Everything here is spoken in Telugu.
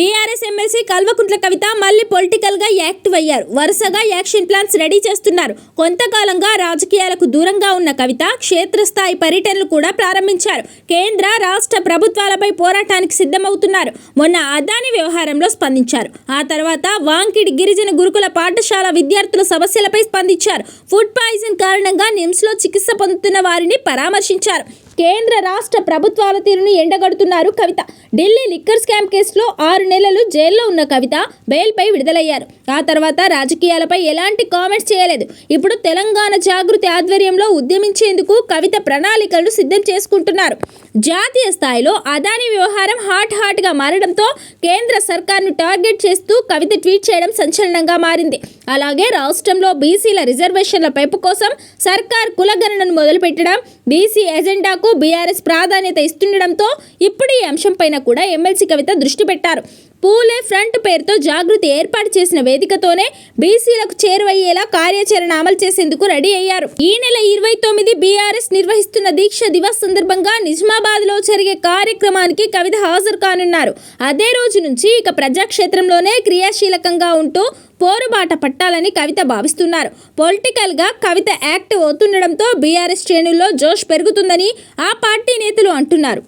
బీఆర్ఎస్ ఎమ్మెల్సీ కల్వకుంట్ల కవిత మళ్ళీ పొలిటికల్గా యాక్టివ్ అయ్యారు. వరుసగా యాక్షన్ ప్లాన్స్ రెడీ చేస్తున్నారు. కొంతకాలంగా రాజకీయాలకు దూరంగా ఉన్న కవిత క్షేత్రస్థాయి పర్యటనలు కూడా ప్రారంభించారు. కేంద్ర రాష్ట్ర ప్రభుత్వాలపై పోరాటానికి సిద్ధమవుతున్నారు. మొన్న అదాని వ్యవహారంలో స్పందించారు. ఆ తర్వాత వాంకిడి గిరిజన గురుకుల పాఠశాల విద్యార్థుల సమస్యలపై స్పందించారు. ఫుడ్ పాయిజన్ కారణంగా నిమ్స్లో చికిత్స పొందుతున్న వారిని పరామర్శించారు. కేంద్ర రాష్ట్ర ప్రభుత్వాల తీరును ఎండగడుతున్నారు కవిత. ఢిల్లీ లిక్కర్ స్కామ్ కేసులో ఆరు నెలలు జైల్లో ఉన్న కవిత బెయిల్పై విడుదలయ్యారు. ఆ తర్వాత రాజకీయాలపై ఎలాంటి కామెంట్స్ చేయలేదు. ఇప్పుడు తెలంగాణ జాగృతి ఆధ్వర్యంలో ఉద్యమించేందుకు కవిత ప్రణాళికలను సిద్ధం చేసుకుంటున్నారు. జాతీయ స్థాయిలో అదాని వ్యవహారం హాట్ హాట్గా మారడంతో కేంద్ర సర్కార్ను టార్గెట్ చేస్తూ కవిత ట్వీట్ చేయడం సంచలనంగా మారింది. అలాగే రాష్ట్రంలో బీసీల రిజర్వేషన్ల పెంపు కోసం సర్కార్ కులగణనను మొదలుపెట్టడం బీసీ ఎజెండాకు బీఆర్ఎస్ ప్రాధాన్యత ఇస్తుండడంతో ఇప్పుడు ఈ అంశంపైన కూడా ఎమ్మెల్సీ కవిత దృష్టి పెట్టారు. పూలే ఫ్రంట్ పేరుతో జాగృతి ఏర్పాటు చేసిన వేదికతోనే బీసీలకు చేరువయ్యేలా కార్యాచరణ అమలు చేసేందుకు రెడీ అయ్యారు. ఈ నెల ఇరవై తొమ్మిది బీఆర్ఎస్ నిర్వహిస్తున్న దీక్ష దివస్ సందర్భంగా నిజామాబాద్లో జరిగే కార్యక్రమానికి కవిత హాజరు కానున్నారు. అదే రోజు నుంచి ఇక ప్రజాక్షేత్రంలోనే క్రియాశీలకంగా ఉంటూ పోరుబాట పట్టాలని కవిత భావిస్తున్నారు. పొలిటికల్గా కవిత యాక్టివ్ అవుతుండడంతో బీఆర్ఎస్ శ్రేణుల్లో జోష్ పెరుగుతుందని ఆ పార్టీ నేతలు అంటున్నారు.